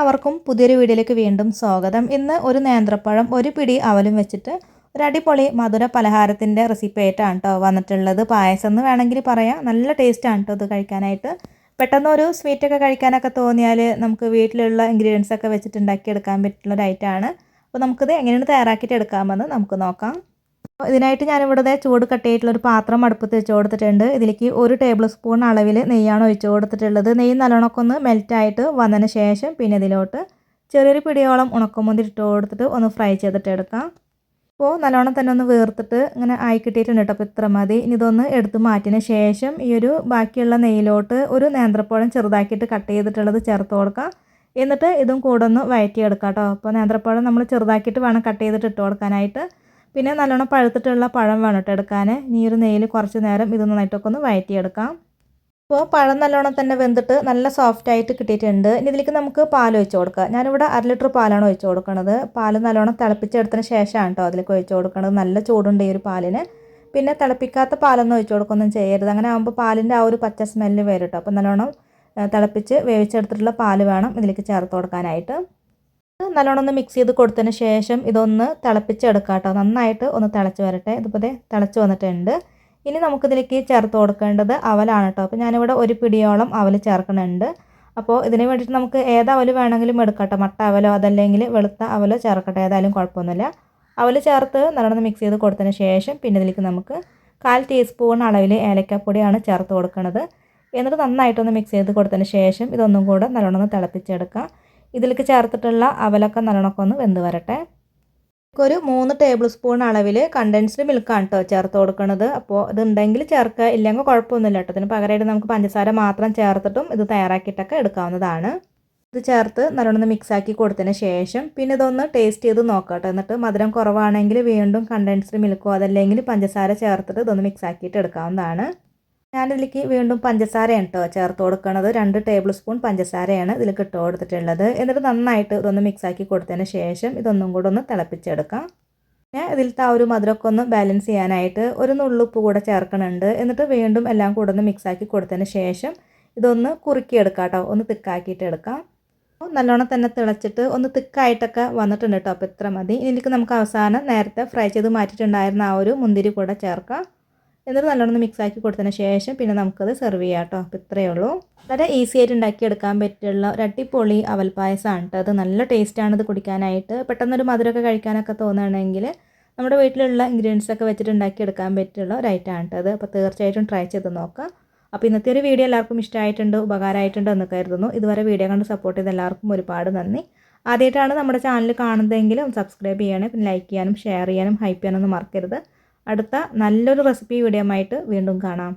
അവർക്കും പുതിയൊരു വീഡിയോയിലേക്ക് വീണ്ടും സ്വാഗതം. ഇന്ന് ഒരു നേന്ത്രപ്പഴം ഒരു പിടി അവലും വെച്ചിട്ട് ഒരു അടിപൊളി മധുര പലഹാരത്തിന്റെ റെസിപ്പി ആയിട്ടാണ് കേട്ടോ വന്നിട്ടുള്ളത്. പായസം എന്ന് വേണമെങ്കിൽ പറയാം. നല്ല ടേസ്റ്റാണ് കേട്ടോ ഇത് കഴിക്കാനായിട്ട്. പെട്ടെന്ന് ഒരു സ്വീറ്റൊക്കെ കഴിക്കാനൊക്കെ തോന്നിയാൽ നമുക്ക് വീട്ടിലുള്ള ഇൻഗ്രീഡിയൻസ് ഒക്കെ വെച്ചിട്ട് ഉണ്ടാക്കിയെടുക്കാൻ പറ്റുന്ന ഒരു ഐറ്റമാണ് അപ്പോൾ നമുക്കിത് എങ്ങനെയാണ് തയ്യാറാക്കിയിട്ട് എടുക്കാമെന്ന് നമുക്ക് നോക്കാം. ഇതിനായിട്ട് ഞാനിവിടെ ചൂട് കട്ടിയായിട്ടുള്ള ഒരു പാത്രം അടുപ്പത്ത് വെച്ച് കൊടുത്തിട്ടുണ്ട് ഇതിലേക്ക് ഒരു ടേബിൾ സ്പൂൺ അളവിൽ നെയ്യാണ് ഒഴിച്ച് കൊടുത്തിട്ടുള്ളത്. നെയ്യ് നല്ലോണമൊക്കെ ഒന്ന് മെൽറ്റായിട്ട് വന്നതിന് ശേഷം പിന്നെ ഇതിലോട്ട് ചെറിയൊരു പിടിയോളം ഉണക്കമുന്തിരി ഇട്ട് കൊടുത്തിട്ട് ഒന്ന് ഫ്രൈ ചെയ്തിട്ട് എടുക്കാം അപ്പോൾ നല്ലോണം തന്നെ ഒന്ന് വേർത്തിട്ട് ഇങ്ങനെ ആയി കിട്ടിയിട്ടുണ്ട് കേട്ടോ അപ്പോൾ ഇത്ര മതി. ഇനി ഇതൊന്ന് എടുത്ത് മാറ്റിയതിന് ശേഷം ഈ ഒരു ബാക്കിയുള്ള നെയ്യിലോട്ട് ഒരു നേന്ത്രപ്പഴം ചെറുതാക്കിയിട്ട് കട്ട് ചെയ്തിട്ടുള്ളത് ചേർത്ത് കൊടുക്കാം. എന്നിട്ട് ഇതും കൂടെ ഒന്ന് വഴറ്റിയെടുക്കാം കേട്ടോ അപ്പോൾ നേന്ത്രപ്പഴം നമ്മൾ ചെറുതാക്കിയിട്ട് വേണം കട്ട് ചെയ്തിട്ട് ഇട്ട് കൊടുക്കാനായിട്ട്. പിന്നെ നല്ലോണം പഴുത്തിട്ടുള്ള പഴം വേണം കേട്ടോ എടുക്കാൻ നെയ്യിൽ കുറച്ച് നേരം ഇത് നന്നായിട്ടൊക്കെ ഒന്ന് വഴറ്റിയെടുക്കാം അപ്പോൾ പഴം നല്ലോണം തന്നെ വെന്തിട്ട് നല്ല സോഫ്റ്റ് ആയിട്ട് കിട്ടിയിട്ടുണ്ട്. ഇനി ഇതിലേക്ക് നമുക്ക് പാൽ ഒഴിച്ച് കൊടുക്കാം. ഞാനിവിടെ അര ലിറ്റർ പാലാണ് ഒഴിച്ച് കൊടുക്കുന്നത് പാൽ നല്ലോണം തിളപ്പിച്ചെടുത്തതിന് ശേഷമാണ് കേട്ടോ അതിലേക്ക് ഒഴിച്ച് കൊടുക്കുന്നത് നല്ല ചൂടുണ്ട് ഈ ഒരു പാലിന്. പിന്നെ തിളപ്പിക്കാത്ത പാലൊന്നും ഒഴിച്ച് കൊടുക്കൊന്നും ചെയ്യരുത്. അങ്ങനെ ആകുമ്പോൾ പാലിന്റെ ആ ഒരു പച്ച സ്മെല്ല് വരും കേട്ടോ അപ്പോൾ നല്ലോണം തിളപ്പിച്ച് വേവിച്ചെടുത്തിട്ടുള്ള പാൽ വേണം ഇതിലേക്ക് ചേർത്ത് കൊടുക്കാനായിട്ട്. നല്ലോണം ഒന്ന് മിക്സ് ചെയ്ത് കൊടുത്തതിന് ശേഷം ഇതൊന്ന് തിളപ്പിച്ചെടുക്കാം കേട്ടോ. നന്നായിട്ട് ഒന്ന് തിളച്ച് വരട്ടെ. ഇതിപ്പോൾ തിളച്ച് വന്നിട്ടുണ്ട്. ഇനി നമുക്കിതിലേക്ക് ചേർത്ത് കൊടുക്കേണ്ടത് അവലാണ് കേട്ടോ. അപ്പോൾ ഞാനിവിടെ ഒരു പിടിയോളം അവൽ ചേർക്കുന്നുണ്ട്. അപ്പോൾ ഇതിന് വേണ്ടിയിട്ട് നമുക്ക് ഏത് അവൽ വേണമെങ്കിലും എടുക്കട്ടെ മട്ട അവലോ അതല്ലെങ്കിൽ വെളുത്ത അവലോ ചേർക്കട്ടെ. ഏതായാലും കുഴപ്പമൊന്നുമില്ല. അവൽ ചേർത്ത് നല്ലോണം മിക്സ് ചെയ്ത് കൊടുത്തതിന് ശേഷം പിന്നെ ഇതിലേക്ക് നമുക്ക് കാൽ ടീസ്പൂൺ അളവിൽ ഏലക്കപ്പൊടിയാണ് ചേർത്ത് കൊടുക്കുന്നത് എന്നിട്ട് നന്നായിട്ടൊന്ന് മിക്സ് ചെയ്ത് കൊടുത്തതിന് ശേഷം ഇതൊന്നും കൂടെ നല്ലോണം ഒന്ന് തിളപ്പിച്ചെടുക്കാം. ഇതിലേക്ക് ചേർത്തിട്ടുള്ള അവലൊക്കെ നല്ലോണമൊക്കെ ഒന്ന് വെന്ത് വരട്ടെ. ഒരു മൂന്ന് ടേബിൾ സ്പൂൺ അളവിൽ കണ്ടൻസ്ഡ് മിൽക്കാണ് കേട്ടോ ചേർത്ത് കൊടുക്കുന്നത് അപ്പോൾ ഇത് ഉണ്ടെങ്കിൽ ചേർക്കുക ഇല്ലെങ്കിൽ കുഴപ്പമൊന്നുമില്ല കേട്ടോ ഇതിന് പകരമായിട്ട് നമുക്ക് പഞ്ചസാര മാത്രം ചേർത്തിട്ടും ഇത് തയ്യാറാക്കിയിട്ടൊക്കെ എടുക്കാവുന്നതാണ്. ഇത് ചേർത്ത് നല്ലോണം മിക്സ് ആക്കി കൊടുത്തതിന് ശേഷം പിന്നെ ഇതൊന്ന് ടേസ്റ്റ് ചെയ്ത് നോക്കാം എന്നിട്ട് മധുരം കുറവാണെങ്കിൽ വീണ്ടും കണ്ടൻസ്ഡ് മിൽക്കോ അതല്ലെങ്കിൽ പഞ്ചസാര ചേർത്തിട്ട് ഇതൊന്ന് മിക്സ് ആക്കിയിട്ട് എടുക്കാവുന്നതാണ്. ഞാനിതിലേക്ക് വീണ്ടും പഞ്ചസാരയാണ് കേട്ടോ ചേർത്ത് കൊടുക്കുന്നത് രണ്ട് ടേബിൾ സ്പൂൺ പഞ്ചസാരയാണ് ഇതിലേക്ക് ഇട്ട് കൊടുത്തിട്ടുള്ളത്. എന്നിട്ട് നന്നായിട്ട് ഇതൊന്ന് മിക്സാക്കി കൊടുത്തതിന് ശേഷം ഇതൊന്നും കൂടെ ഒന്ന് തിളപ്പിച്ചെടുക്കാം. പിന്നെ ഇതിലത്തെ ആ ഒരു മധുരമൊക്കെ ഒന്ന് ബാലൻസ് ചെയ്യാനായിട്ട് ഒരു നുള്ളുപ്പ് കൂടെ ചേർക്കണുണ്ട്. എന്നിട്ട് വീണ്ടും എല്ലാം കൂടെ ഒന്ന് മിക്സാക്കി കൊടുത്തതിന് ശേഷം ഇതൊന്ന് കുറുക്കിയെടുക്കാം കേട്ടോ ഒന്ന് തിക്കാക്കിയിട്ട് എടുക്കാം. നല്ലോണം തന്നെ തിളച്ചിട്ട് ഒന്ന് തിക്കായിട്ടൊക്കെ വന്നിട്ടുണ്ട് കേട്ടോ അപ്പോൾ ഇത്ര മതി. ഇതിലേക്ക് നമുക്ക് അവസാനം നേരത്തെ ഫ്രൈ ചെയ്ത് മാറ്റിയിട്ടുണ്ടായിരുന്ന ആ ഒരു മുന്തിരി കൂടെ ചേർക്കാം. എന്നിട്ട് നല്ലോണം മിക്സ് ആക്കി കൊടുത്തതിന് ശേഷം പിന്നെ നമുക്കത് സെർവ് ചെയ്യാം കേട്ടോ അപ്പോൾ ഇത്രയേ ഉള്ളൂ. വളരെ ഈസി ആയിട്ട് ഉണ്ടാക്കിയെടുക്കാൻ പറ്റുള്ള ഒരു അട്ടിപ്പൊളി അവൽ പായസമാണ് കേട്ടോ അത് നല്ല ടേസ്റ്റാണ് ഇത് കുടിക്കാനായിട്ട്. പെട്ടെന്നൊരു മധുരമൊക്കെ കഴിക്കാനൊക്കെ തോന്നുകയാണെങ്കിൽ നമ്മുടെ വീട്ടിലുള്ള ഇൻഗ്രീഡിയൻസ് ഒക്കെ വെച്ചിട്ട് ഉണ്ടാക്കിയെടുക്കാൻ പറ്റുള്ള ഒരു ഐറ്റമാണ് കേട്ടത് അപ്പോൾ തീർച്ചയായിട്ടും ട്രൈ ചെയ്ത് നോക്കാം. അപ്പോൾ ഇന്നത്തെ ഒരു വീഡിയോ എല്ലാവർക്കും ഇഷ്ടമായിട്ടുണ്ട് ഉപകാരമായിട്ടുണ്ട് എന്ന് കരുതുന്നു. ഇതുവരെ വീഡിയോ കണ്ട് സപ്പോർട്ട് ചെയ്ത എല്ലാവർക്കും ഒരുപാട് നന്ദി. ആദ്യമായിട്ടാണ് നമ്മുടെ ചാനൽ കാണുന്നതെങ്കിലും സബ്സ്ക്രൈബ് ചെയ്യണം ലൈക്ക് ചെയ്യാനും ഷെയർ ചെയ്യാനും ഹൈപ്പ് ചെയ്യാനൊന്നും മറക്കരുത്. അടുത്ത നല്ലൊരു റെസിപ്പി വീഡിയോ വീണ്ടും കാണാം.